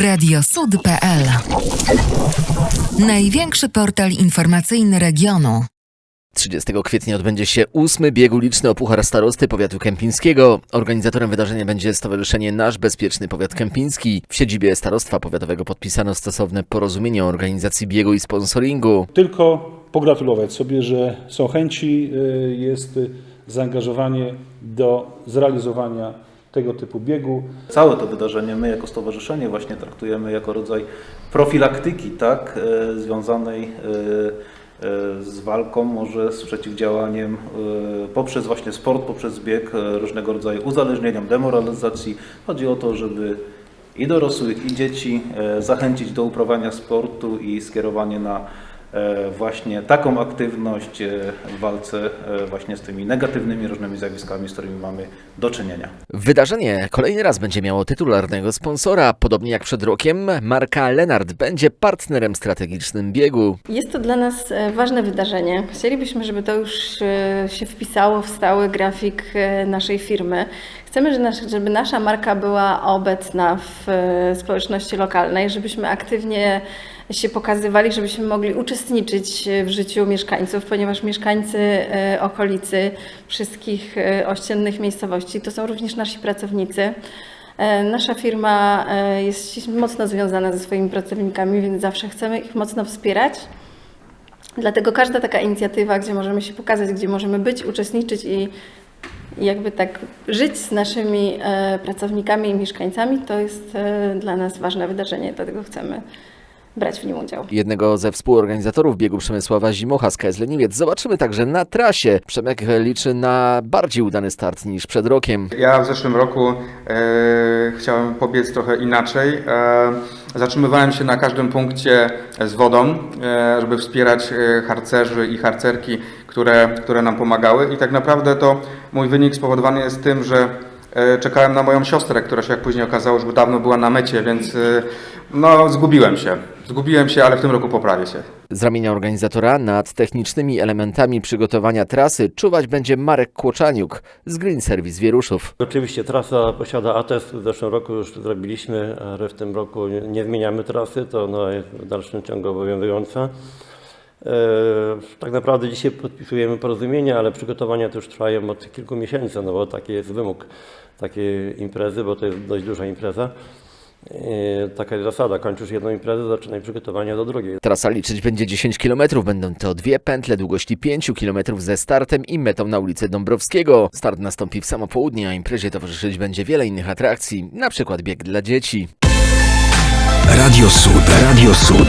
Radiosud.pl Największy portal informacyjny regionu. 30 kwietnia odbędzie się ósmy bieg uliczny o Puchar Starosty Powiatu Kępińskiego. Organizatorem wydarzenia będzie Stowarzyszenie Nasz Bezpieczny Powiat Kępiński. W siedzibie Starostwa Powiatowego podpisano stosowne porozumienie o organizacji biegu i sponsoringu. Tylko pogratulować sobie, że są chęci, y, jest y, zaangażowanie do zrealizowania tego typu biegu. Całe to wydarzenie my jako stowarzyszenie właśnie traktujemy jako rodzaj profilaktyki, tak, e, związanej e, e, z walką, może z przeciwdziałaniem poprzez właśnie sport, poprzez bieg, różnego rodzaju uzależnieniom, demoralizacji. Chodzi o to, żeby i dorosłych, i dzieci zachęcić do uprawiania sportu i skierowanie na właśnie taką aktywność e, w walce e, właśnie z tymi negatywnymi różnymi zjawiskami, z którymi mamy do czynienia. Wydarzenie kolejny raz będzie miało tytularnego sponsora. Podobnie jak przed rokiem, marka Lenart będzie partnerem strategicznym biegu. Jest to dla nas e, ważne wydarzenie. Chcielibyśmy, żeby to już e, się wpisało w stały grafik e, naszej firmy. Chcemy, żeby nasza marka była obecna w e, społeczności lokalnej, żebyśmy aktywnie się pokazywali, żebyśmy mogli uczestniczyć w życiu mieszkańców, ponieważ mieszkańcy e, okolicy wszystkich e, ościennych miejscowości to są również nasi pracownicy. E, Nasza firma e, jest mocno związana ze swoimi pracownikami, więc zawsze chcemy ich mocno wspierać. Dlatego każda taka inicjatywa, gdzie możemy się pokazać, gdzie możemy być, uczestniczyć i jakby tak żyć z naszymi e, pracownikami i mieszkańcami, to jest e, dla nas ważne wydarzenie, dlatego chcemy brać w nim udział. Jednego ze współorganizatorów biegu Przemysława Zimocha z KS Leniwiec zobaczymy także na trasie. Przemek liczy na bardziej udany start niż przed rokiem. Ja w zeszłym roku e, chciałem pobiec trochę inaczej. E, zatrzymywałem się na każdym punkcie z wodą, e, żeby wspierać e, harcerzy i harcerki, które, które nam pomagały. I tak naprawdę to mój wynik spowodowany jest tym, że czekałem na moją siostrę, która się jak później okazało, już dawno była na mecie, więc e, no zgubiłem się. Zgubiłem się, ale w tym roku poprawię się. Z ramienia organizatora nad technicznymi elementami przygotowania trasy czuwać będzie Marek Kłoczaniuk z Green Service Wieruszów. Oczywiście trasa posiada atest, w zeszłym roku już zrobiliśmy, ale w tym roku nie- nie zmieniamy trasy, to ona jest w dalszym ciągu obowiązująca. E, Tak naprawdę dzisiaj podpisujemy porozumienie, ale przygotowania to już trwają od kilku miesięcy, no bo taki jest wymóg takiej imprezy, bo to jest dość duża impreza. E, Taka jest zasada, kończysz jedną imprezę, zaczynaj przygotowania do drugiej. Trasa liczyć będzie 10 km. Będą to dwie pętle długości 5 km ze startem i metą na ulicy Dąbrowskiego. Start nastąpi w samo południe, a imprezie towarzyszyć będzie wiele innych atrakcji, na przykład bieg dla dzieci. Radio Sud. Radio Sud.